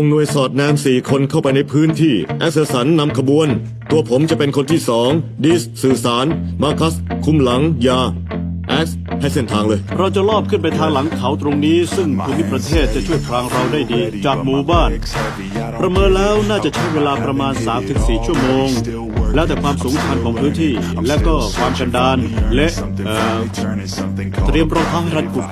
องหน่วยสอดแนมสี่คนเข้าไปในพื้นที่แอสเซสันนำขบวน ตัวผมจะเป็นคนที่สองดิสสื่อสาร มาคัส คุมหลัง ยา แอส ให้เส้นทางเลย เราจะลอบขึ้นไปทางหลังเขาตรงนี้ ซึ่งภูมิประเทศจะช่วยพรางเราได้ดี จากหมู่บ้าน ประเมินแล้วน่าจะใช้เวลาประมาณ 3-4 ชั่วโมง แล้วแต่ความสูงชันของพื้นที่ และก็ความกันดานและเเตรียมรองเท้าให้รัดกุม